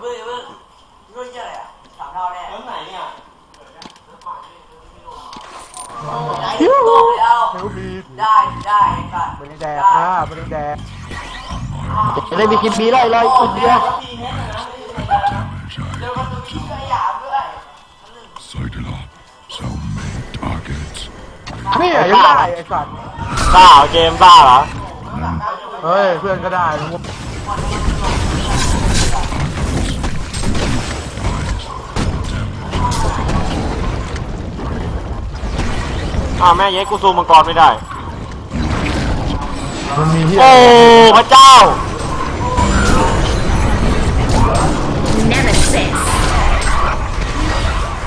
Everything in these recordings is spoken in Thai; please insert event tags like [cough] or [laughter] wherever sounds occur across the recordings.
เพิ่งเพิ่งเพิ่งเจอะไรอะสามเท่าแน่แล้วไหนเนี่ยได้ตัวเลยเอาเฮลบีได้ได้สัตว์บริแดกอ่าบริแดกจะได้มีคลิปบีไล่ไล่คนเดียวพีเน็ตนะไม่ได้เดี๋ยวมันจะมีขยะด้วย Seidler, so many targets. นี่ยังได้ไอ้สัตว์บ้าเหรอเกมบ้าเหรอ เฮ้ย เพื่อนก็ได้ อ้าวแม่เย้กูซูมมังกรไม่ได้ มันมีที่โอ้พระเจ้า Nemesis.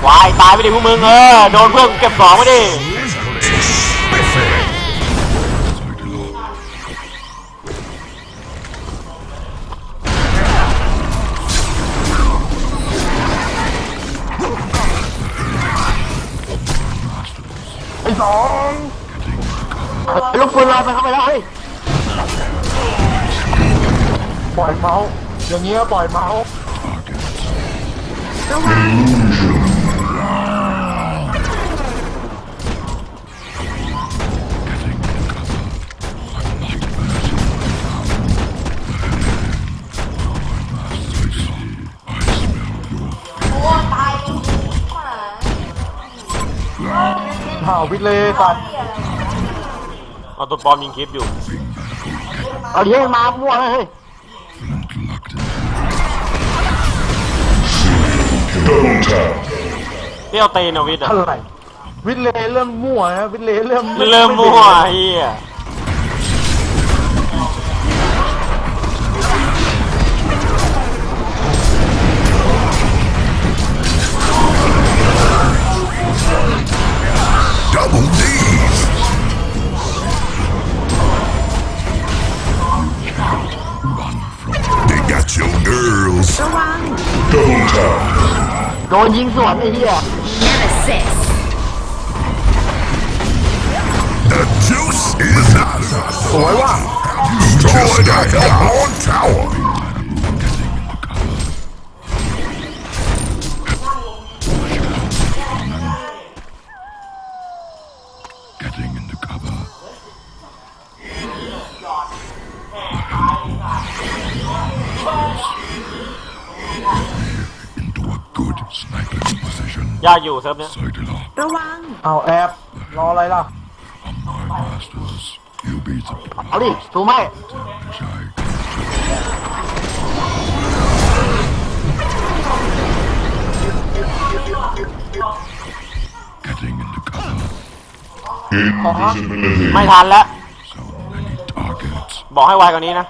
วายตายไปดิพวกมึงเออโดนเพื่อนกูเก็บสองไปดิ สองลูกปืนลอยไปเข้าไปแล้วเฮ้ยปล่อยเมาส์อย่างเงี้ยปล่อยเมาส์ ห่าวพิเลสัตว์เอาตัวปลอมยิงคลิปอยู่เอาเย้มามั่วเลยเฮ้ยเปรี้ยวตีนอะวิทย์อะอะไรวิเลเริ่มมั่วนะวิเลเริ่มเริ่มมั่วไอ้เฮีย โดนยิงสวนไอ้เฮีย Nemesis. The juice is out. สวยว่ะ Destroy the Hellborn Tower. Good sniping position. ยากอยู่เซิร์ฟเนี้ย Seidler, เอาแอบรออะไรล่ะ on my masters. You be surprised. เอาดิซูมให้ I Getting into cover. Invisibility. ไม่ทันแล้ว So many targets. บอกให้ไวกว่านี้นะ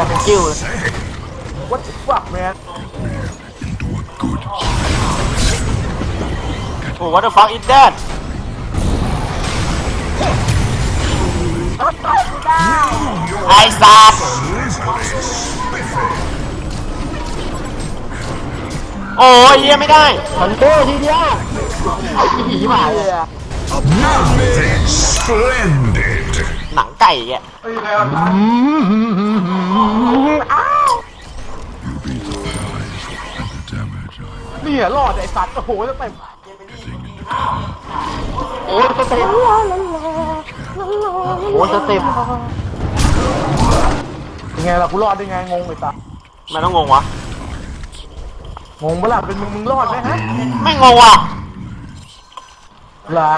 แต่เป็นกิ้วเลย What the fuck man Into a good โอ้ what the fuck is that ไอ้สัตว์โอ้ยเฮียไม่ได้มันเบ้ทีเดียวไอ้ผีหมาเลยอะ Splendid. หนังไก่แกไอ้ยแล้ว You be surprised at the damage I เนี่ยรอดไอ้สัตว์โอ้โหจะเต็มโอ้สเต็ปโอ้สเต็ปยังไงล่ะกูรอดได้ไงงงไอ้สัตว์มันต้องงงวะงงเวลาเป็นมึงมึงรอดไหมฮะไม่งงว่ะหลา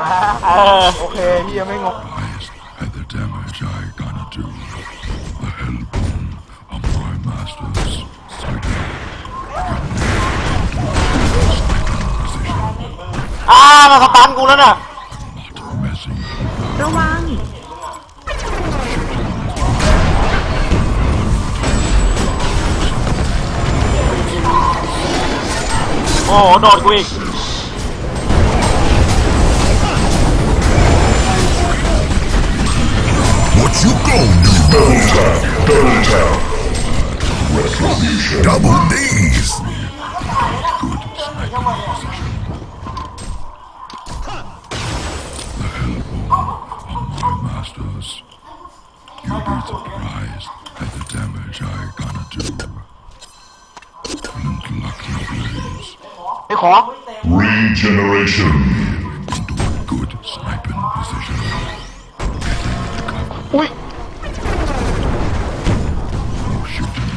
เออโอเคเฮียไม่งงามาสตันกูแล้วน่ะ Not messing. ระวัง โอ้โหโดดกูอีก What you gonna do? Double tap. Double tap. Retribution. Double D's. surprised at the damage I gonna do. Flint locked in place ไอ้ขอ Regeneration into a good sniping position. อุ้ย No shooting.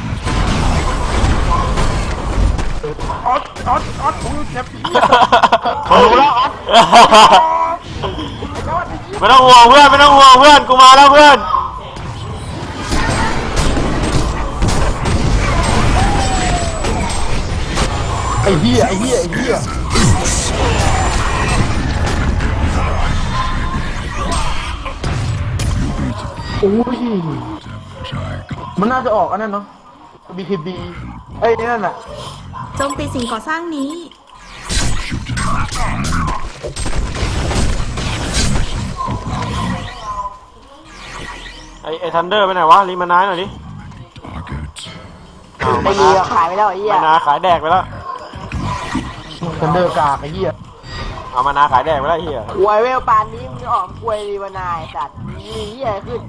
ออสออสออสผมอยู่แคปปี้ เขารู้แล้วไม่ต้องห่วงเพื่อนไม่ต้องห่วงเพื่อนกูมาแล้วเพื่อน [laughs] ไอ้เหี้ยไอ้เหี้ยไอ้เหี้ยโอ้ย Damage I got. มันน่าจะออกอันนั้นเนาะ BKB เอ้ยนี่นั่นน่ะโจมตีสิ่งก่อสร้างนี้ Shooting. ไอ้ไอ้ทันเดอร์ไปไหนวะรีมานายหน่อยดิ Target. อ้าวไม่มาดีนาอะขายไม่ได้ไอ้เหี้ย มานาขายแดกไปแล้ว เซนเดอร์กากไอ้เหี้ยเอามานาขายแดกไม่ได้เฮียควยเวลปานนี้มึงจะออกควยรีวานายสัตว์นี่เหี้ยขึ้น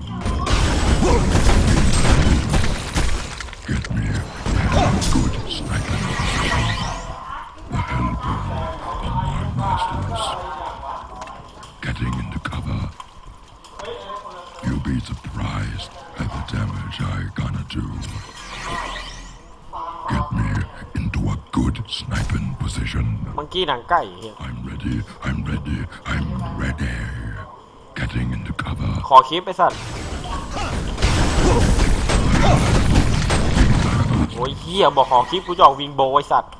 กี้หนังไก่เฮีย I'm ready, I'm ready, I'm ready. Getting into cover. ขอคลิปไอ้สัตว์โอ้ยเฮียบอกขอคลิปกูจะออกวิงโบไอ้สัตว์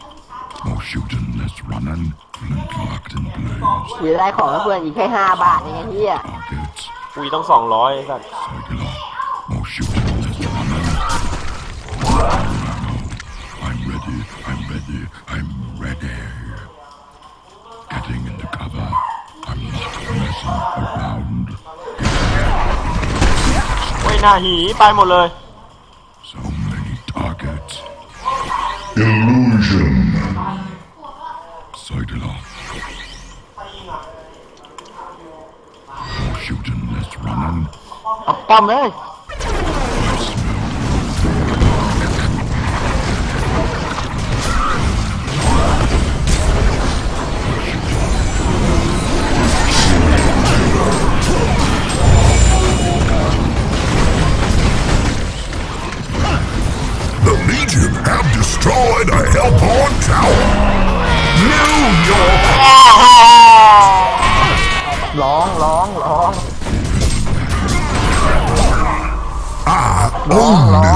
More shooting, less running. Flint locked in place. หรือได้ของเพื่อนอีกแค่ห้าบาทเองไอ้เหี้ย Targets. กูต้องสองร้อยไอ้สัตว์ โอ้ยหน้าหีไปหมดเลย So many targets. Illusion. Circular. More shooting, less running. เอาป้อมเลย Legion have destroyed a Hellborn tower. New York. ร้องร้องร้อง I ร้อง own ร้อ this ง